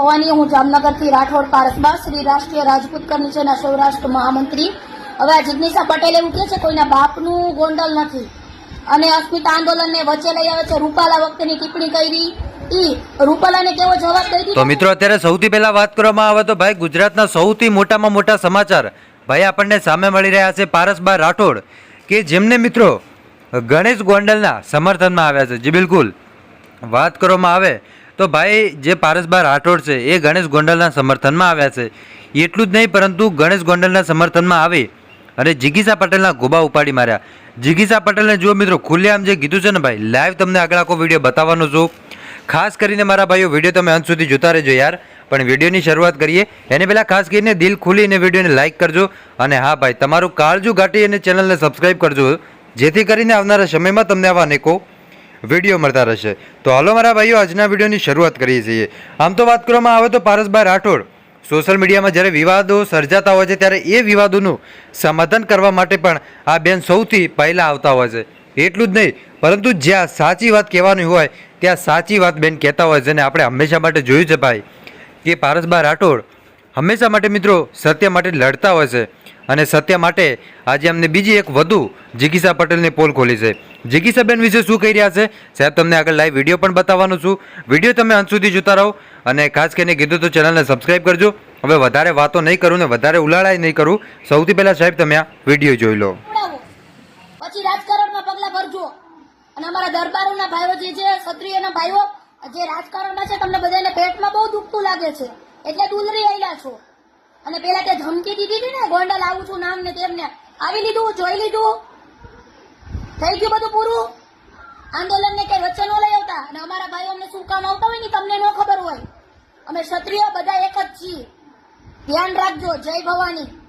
ભવાની હું જામનગરથી રાઠોડ પારસબા શ્રી રાષ્ટ્રીય રાજપૂત કમિશનના સૌરાષ્ટ્ર મહામંત્રી. હવે આ જિગ્નેશા પટેલ એવું કહે છે, કોઈના બાપનું ગોંડલ નથી. અને અસ્મિતા આંદોલનને વચ્ચે લઈ આવે છે રૂપાલા વખતેની ટિપ્પણી કરી. તો મિત્રો, અત્યારે સૌથી પહેલા વાત કરવામાં આવે તો ભાઈ, ગુજરાતના સૌથી મોટામાં મોટા સમાચાર ભાઈ આપણને સામે મળી રહ્યા છે પારસબા રાઠોડ, કે જેમને મિત્રો ગણેશ ગોંડલના સમર્થનમાં આવ્યા છે. જી બિલકુલ. વાત કરવામાં આવે તો ભાઈ, જે પારસબા રાઠોડ છે, એ ગણેશ ગોંડલના સમર્થનમાં આવ્યા છે. એટલું જ નહીં, પરંતુ ગણેશ ગોંડલના સમર્થનમાં આવી અને જિગીસા પટેલના ગોબા ઉપાડી માર્યા. જિગીસા પટેલને જુઓ મિત્રો, ખુલ્લેઆમ જે કીધું છે ને ભાઈ લાઈવ તમને આગળ આખો વીડિયો બતાવવાનો છું. ખાસ કરીને મારા ભાઈઓ, વીડિયો તમે અંત સુધી જોતા રહેજો યાર. પણ વિડીયોની શરૂઆત કરીએ. એને પહેલાં ખાસ કરીને દિલ ખુલીને વિડીયોને લાઇક કરજો. અને હા ભાઈ, તમારું કાળજું ઘાટી અને ચેનલને સબસ્ક્રાઈબ કરજો. જેથી કરીને આવનારા સમયમાં તમને આવા અનેકો વીડિયો મળતા રહેશે. તો હાલો મારા ભાઈઓ, આજના વિડીયોની શરૂઆત કરીએ છીએ. આમ તો વાત કરવામાં આવે તો પારસભાઈ રાઠોડ સોશિયલ મીડિયામાં જ્યારે વિવાદો સર્જાતા હોય છે, ત્યારે એ વિવાદોનું સમાધાન કરવા માટે પણ આ બેન સૌથી પહેલાં આવતા હોય છે. એટલું જ નહીં, પરંતુ જ્યાં સાચી વાત કહેવાની હોય, ત્યાં સાચી વાત બેન કહેતા હોય છે. અને આપણે હંમેશા માટે જોયું છે ભાઈ, કે પારસભાઈ રાઠોડ હંમેશા માટે મિત્રો સત્ય માટે લડતા હોય છે. અને સત્ય માટે આજે અમને બીજી એક વધુ જિગીસા પટેલની પોલ ખોલી છે. જિગીસાબેન વિશે શું કહી રહ્યા છે? સાહેબ, તમને આગળ લાઈવ વીડિયો પણ બતાવવાનો છું. વીડિયો તમે અંત સુધી જોતા રહો અને ખાસ કરીને કીધું તો ચેનલને સબસ્ક્રાઈબ કરજો. હવે વધારે વાતો નહીં કરું ને વધારે ઉલાળાય નહીં કરું. સૌથી પહેલાં સાહેબ, તમે આ વીડિયો જોઈ લો. પછી રાજકારણમાં પગલા ભરજો. અને અમારા દરબારોના ભાઈઓ જે છે, ક્ષત્રિયના ભાઈઓ જે રાજકારણમાં છે, તમને બધાને પેટમાં બહુ દુખતું લાગે છે. એટલે દુલરી આયલા છો. અને પેલા તે ધમકી દીધી હતી ને, ગોંડલ આવું છું નામ ને તેમને. આવી લીધું, જોઈ લીધું. થઈ ગયું બધું પૂરું? આંદોલન ને કઈ વચ્ચે ન લઈ આવતા? અને અમારા ભાઈઓ અમને શું કામ આવતા હોય ને તમને ન ખબર હોય. અમે ક્ષત્રિય, બધા એક જ છીએ. ધ્યાન રાખજો, જય ભવાની.